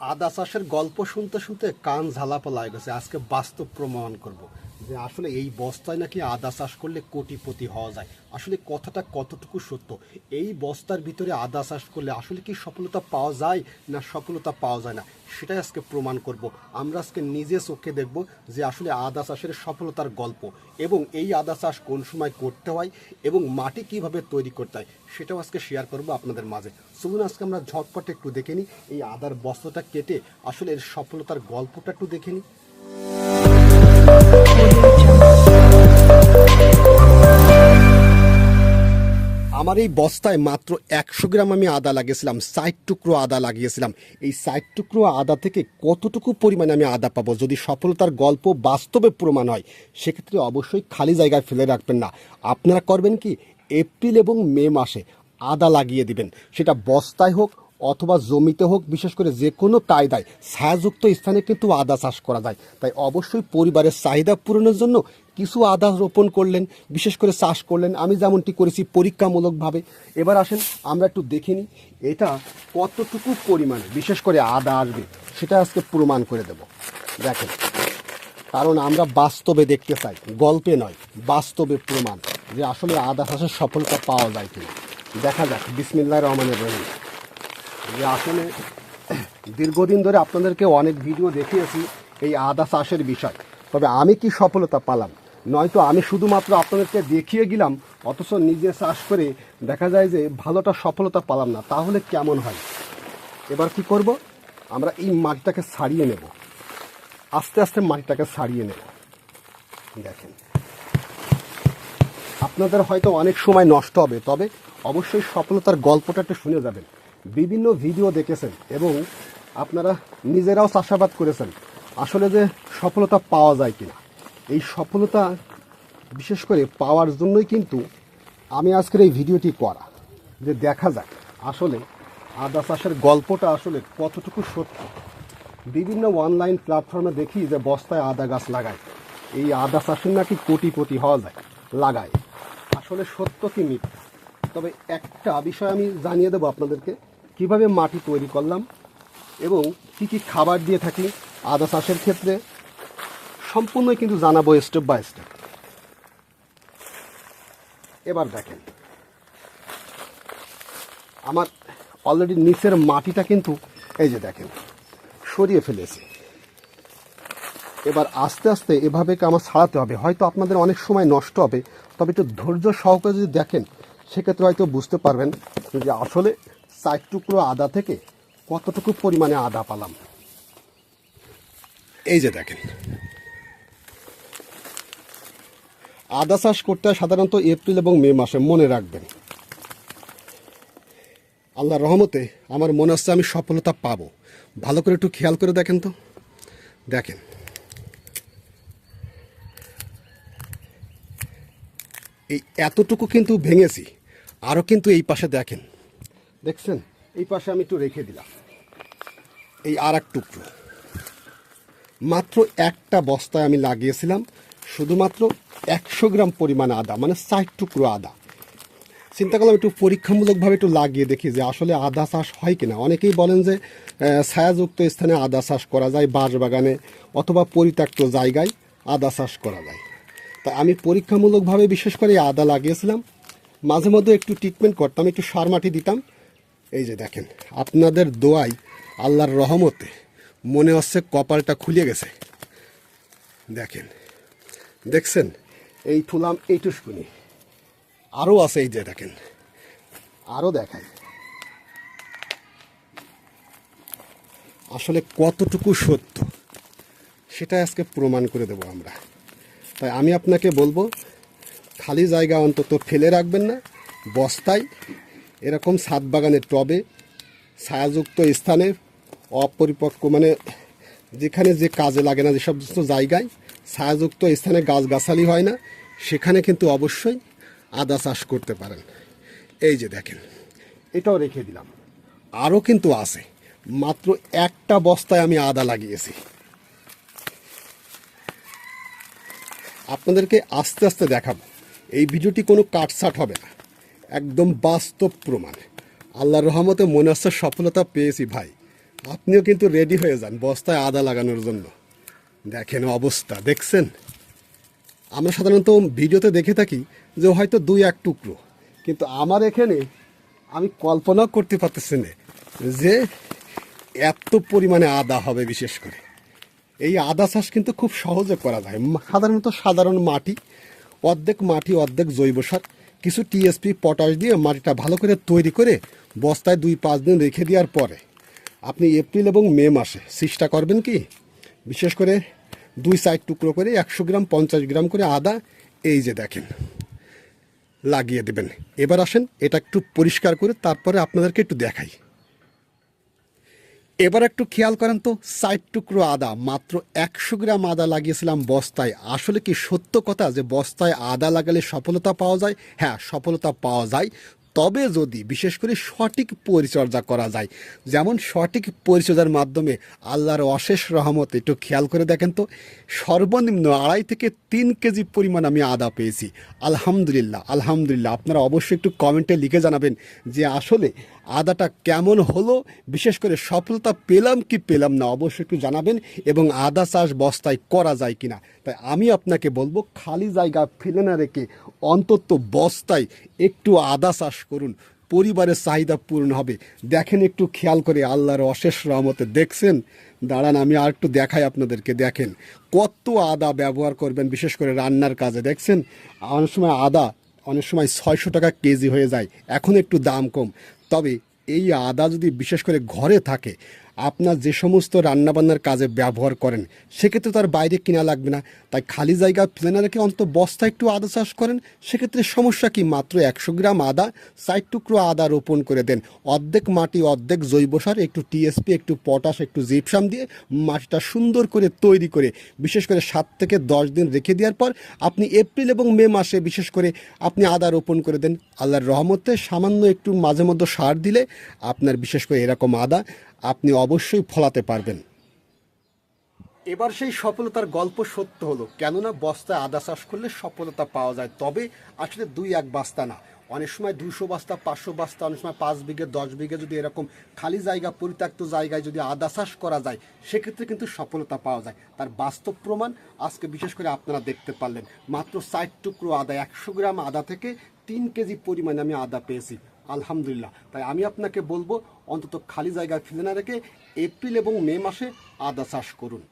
আদা চাষের গল্প শুনতে শুনতে কান ঝালাপালা হয়ে গেছে। আজকে বাস্তব প্রমাণ করব। যে আসলে এই বস্তায় নাকি আদা চাষ করলে কোটিপতি হওয়া যায়। আসলে কথাটা কতটুকু সত্য? এই বস্তার ভিতরে আদা চাষ করলে আসলে কি সফলতা পাওয়া যায় না সফলতা পাওয়া যায় না? সেটাই আজকে প্রমাণ করব। আমরা আজকে নিজে চোখে দেখব যে আসলে আদা চাষের সফলতার গল্প এবং এই আদা চাষ কোন সময় করতে হয় এবং মাটি কীভাবে তৈরি করতে হয় সেটাও আজকে শেয়ার করব আপনাদের মাঝে। চলুন আজকে আমরা ঝটপট একটু দেখে নিই এই আদার বস্তাটা কেটে আসলে এর সফলতার গল্পটা একটু দেখে নিই। আমার এই বস্তায় মাত্র একশো গ্রাম আমি আদা লাগিয়েছিলাম, ষাট টুকরো আদা লাগিয়েছিলাম। এই ষাট টুকরো আদা থেকে কতটুকু পরিমাণে আমি আদা পাবো? যদি সফলতার গল্প বাস্তবে প্রমাণ হয়, সেক্ষেত্রে অবশ্যই খালি জায়গায় ফেলে রাখবেন না। আপনারা করবেন কি, এপ্রিল এবং মে মাসে আদা লাগিয়ে দিবেন। সেটা বস্তায় হোক অথবা জমিতে হোক, বিশেষ করে যে কোনো কায়দায় ছায়াযুক্ত স্থানে কিন্তু আদা চাষ করা যায়। তাই অবশ্যই পরিবারের চাহিদা পূরণের জন্য কিছু আদা রোপণ করলেন, বিশেষ করে চাষ করলেন। আমি যেমনটি করেছি পরীক্ষামূলকভাবে। এবার আসেন, আমরা একটু দেখে নিই এটা কতটুকু পরিমাণে, বিশেষ করে আদা আসবে, সেটা আজকে প্রমাণ করে দেব। দেখেন, কারণ আমরা বাস্তবে দেখতে চাই, গল্পে নয়, বাস্তবে প্রমাণ যে আসলে আদা চাষের সফলতা পাওয়া যায় কিনা। দেখা যাক বিসমিল্লা রহমানের রহিম। যে আসলে দীর্ঘদিন ধরে আপনাদেরকে অনেক ভিডিও দেখিয়েছি এই আদা চাষের বিষয়। তবে আমি কি সফলতা পালাম? নয়তো আমি শুধুমাত্র আপনাদেরকে দেখিয়ে গেলাম, অথচ নিজে চাষ করে দেখা যায় যে ভালোটা সফলতা পালাম না। তাহলে কেমন হয়? এবার কি করব? আমরা এই মাটিটাকে ছাড়িয়ে নেব। আস্তে আস্তে মাটিটাকে ছাড়িয়ে নেব। দেখেন। আপনাদের হয়তো অনেক সময় নষ্ট হবে, তবে অবশ্যই সফলতার গল্পটা একটু শুনে যাবেন। বিভিন্ন ভিডিও দেখেছেন এবং আপনারা নিজেরাও চাষাবাদ করেছেন। আসলে যে সফলতা পাওয়া যায় কিনা। এই সফলতা, বিশেষ করে পাওয়ার জন্যই কিন্তু আমি আজকের এই ভিডিওটি করা। যে দেখা যাক, আসলে আদা চাষের গল্পটা আসলে কতটুকু সত্য। বিভিন্ন অনলাইন প্ল্যাটফর্মে দেখি যে বস্তায় আদা গাছ লাগায়। এই আদা চাষের নাকি কোটিপতি হওয়া যায়, লাগায়। আসলে সত্য কি মিথ্যা? তবে একটা বিষয় আমি জানিয়ে দেবো আপনাদেরকে। কীভাবে মাটি তৈরি করলাম এবং কি কি খাবার দিয়ে থাকি আদা চাষের ক্ষেত্রে, সম্পূর্ণই কিন্তু জানাব স্টেপ বাই স্টেপ এবার দেখেন, আমার অলরেডি নিচের মাটিটা কিন্তু এই যে দেখেন, সরিয়ে ফেলেছি। এবার আস্তে আস্তে এভাবে আমার ছাড়াতে হবে? হয়তো আপনাদের অনেক সময় নষ্ট হবে, তবে একটু ধৈর্য সহকারে যদি দেখেন, সেক্ষেত্রে হয়তো বুঝতে পারবেন যে আসলে চার টুকরো আদা থেকে কতটুকু পরিমাণে আদা পালাম? এই যে দেখেন। আদা চাষ করতে সাধারণত এপ্রিল এবং মে মাসে, মনে রাখবেন। আল্লাহর রহমতে আমার মনে হচ্ছে আমি সফলতা পাবো। ভালো করে একটু খেয়াল করে দেখেন তো। দেখেন। এই এতটুকু কিন্তু ভেঙেছি আরও কিন্তু এই পাশে দেখেন। দেখছেন? এই পাশে আমি একটু রেখে দিলাম। এই আর এক টুকরো। মাত্র একটা বস্তায় আমি লাগিয়েছিলাম, শুধুমাত্র একশো গ্রাম পরিমাণ আদা মানে ষাট টুকরো আদা। চিন্তা করলাম একটু পরীক্ষামূলকভাবে একটু লাগিয়ে দেখি যে আসলে আদা চাষ হয় কিনা। অনেকেই বলেন যে ছায়াযুক্ত স্থানে আদা চাষ করা যায় বাঁশ বাগানে অথবা পরিত্যক্ত জায়গায় আদা চাষ করা যায়। তা আমি পরীক্ষামূলকভাবে বিশেষ করে আদা লাগিয়েছিলাম। মাঝে মধ্যে একটু ট্রিটমেন্ট করতাম, একটু সার মাটি দিতাম এই যে দেখেন, আপনাদের দোয়াই আল্লাহর রহমতে মনে হচ্ছে কপালটা খুলে গেছে। দেখেন, দেখছেন? এই থুলাম এইটুকুনি আরও আছে এই যে দেখেন আরও দেখাই। আসলে কতটুকু সত্য, সেটা আজকে প্রমাণ করে দেবো আমরা। তাই আমি আপনাকে বলব, খালি জায়গা অন্তত ফেলে রাখবেন না, বস্তায় এরকম ছাদ বাগানের টবে ছায়াযুক্ত স্থানে অপরিপক্ক মানে যেখানে যে কাজে লাগে না যে সমস্ত জায়গায় ছায়াযুক্ত স্থানে গাছগাছালি হয় না, সেখানে কিন্তু অবশ্যই আদা চাষ করতে পারেন। এই যে দেখেন, এটাও রেখে দিলাম। আরও কিন্তু আছে। মাত্র একটা বস্তায় আমি আদা লাগিয়েছি। আপনাদেরকে আস্তে আস্তে দেখাবো। এই ভিডিওটি কোনো কাটসাট হবে না। একদম বাস্তব প্রমাণ। আল্লাহর রহমতে মনে হচ্ছে সফলতা পেয়েছি ভাই। আপনিও কিন্তু রেডি হয়ে যান বস্তায় আদা লাগানোর জন্য। দেখেন অবস্থা, দেখছেন? আমরা সাধারণত ভিডিওতে দেখে থাকি যে হয়তো দুই এক টুকরো। কিন্তু আমার এখানে আমি কল্পনা করতে পারতেছি না যে এত পরিমাণে আদা হবে বিশেষ করে। এই আদা চাষ কিন্তু খুব সহজে করা যায়। সাধারণত সাধারণ মাটি, অর্ধেক মাটি, অর্ধেক জৈব সার। কিছু টিএসপি পটাশ দিয়ে মাটিটা ভালো করে তৈরি করে বস্তায় দুই, পাঁচ দিন রেখে দেওয়ার পরে, আপনি এপ্রিল এবং মে মাসে চেষ্টা করবেন কি? বিশেষ করে দুই সাইড টুকরো করে একশো গ্রাম, পঞ্চাশ গ্রাম করে আদা, এই যে দেখেন, লাগিয়ে দেবেন। এবার আসেন, এটা একটু পরিষ্কার করে তারপরে আপনাদেরকে একটু দেখাই। এবার একটু খেয়াল করেন তো, ষাট টুকরো আদা, মাত্র একশো গ্রাম আদা লাগিয়েছিলাম বস্তায়। আসলে কি সত্য কথা যে বস্তায় আদা লাগালে সফলতা পাওয়া যায়? হ্যাঁ সফলতা পাওয়া যায়। তবে যদি বিশেষ করে সঠিক পরিচর্যা করা যায়, যেমন সঠিক পরিচর্যার মাধ্যমে আল্লাহর অশেষ রহমত, একটু খেয়াল করে দেখেন তো, সর্বনিম্ন আড়াই থেকে তিন কেজি পরিমাণ আমি আদা পেয়েছি। আলহামদুলিল্লাহ আলহামদুলিল্লাহ। আপনারা অবশ্যই একটু কমেন্টে লিখে জানাবেন যে আসলে আদাটা কেমন হলো, বিশেষ করে সফলতা পেলাম কি পেলাম না, অবশ্যই একটু জানাবেন এবং আদা চাষ বস্তায় করা যায় কিনা। তাই আমি আপনাকে বলব, খালি জায়গা ফেলে না রেখে অন্তত বস্তায় একটু আদা চাষ করুন। পরিবারের চাহিদা পূরণ হবে। দেখেন একটু খেয়াল করে আল্লাহর অশেষ রহমতে দেখছেন? দাঁড়ান, আমি আর একটু দেখাই আপনাদেরকে, দেখেন। কত আদা ব্যবহার করবেন, বিশেষ করে রান্নার কাজে, দেখছেন? অনেক সময় আদা অনেক সময় ছয়শো টাকা কেজি হয়ে যায়। এখন একটু দাম কম। তবে এই আদা যদি বিশেষ করে ঘরে থাকে আপনার যে সমস্ত রান্নাবান্নার কাজে ব্যবহার করেন, সেক্ষেত্রে তার বাইরে কিনা লাগবে না। তাই খালি জায়গা ফেলে রেখে অন্তত বস্তা একটু আদা চাষ করেন। সেক্ষেত্রে সমস্যা কি? মাত্র একশো গ্রাম আদা, ষাট টুকরো আদা রোপণ করে দেন। অর্ধেক মাটি, অর্ধেক জৈব সার, একটু টিএসপি একটু পটাশ একটু জিপসাম দিয়ে মাটিটা সুন্দর করে তৈরি করে, বিশেষ করে সাত থেকে দশ দিন রেখে দেওয়ার পর আপনি এপ্রিল এবং মে মাসে বিশেষ করে আপনি আদা রোপণ করে দেন। আল্লাহর রহমতে সামান্য একটু মাঝে মধ্যে সার দিলে আপনার বিশেষ করে এরকম আদা আপনি অবশ্যই ফলাতে পারবেন। এবার সেই সফলতার গল্প সত্য হলো, কেননা বস্তায় আদা চাষ করলে সফলতা পাওয়া যায়। তবে আসলে দুই এক বস্তা না। অনেক সময় দুশো বস্তা, পাঁচশো বস্তা, অনেক সময় পাঁচ বিঘে, দশ বিঘে যদি এরকম খালি জায়গা, পরিত্যক্ত জায়গায় যদি আদা চাষ করা যায়, সেক্ষেত্রে কিন্তু সফলতা পাওয়া যায়। তার বাস্তব প্রমাণ আজকে বিশেষ করে আপনারা দেখতে পারলেন। মাত্র ষাট টুকরো আদা, একশো গ্রাম আদা থেকে তিন কেজি পরিমাণে আমি আদা পেয়েছি। আলহামদুলিল্লাহ। তাই আমি আপনাকে বলব, অন্তত খালি জায়গায় ফেলে না রেখে এপ্রিল এবং মে মাসে আদা চাষ করুন।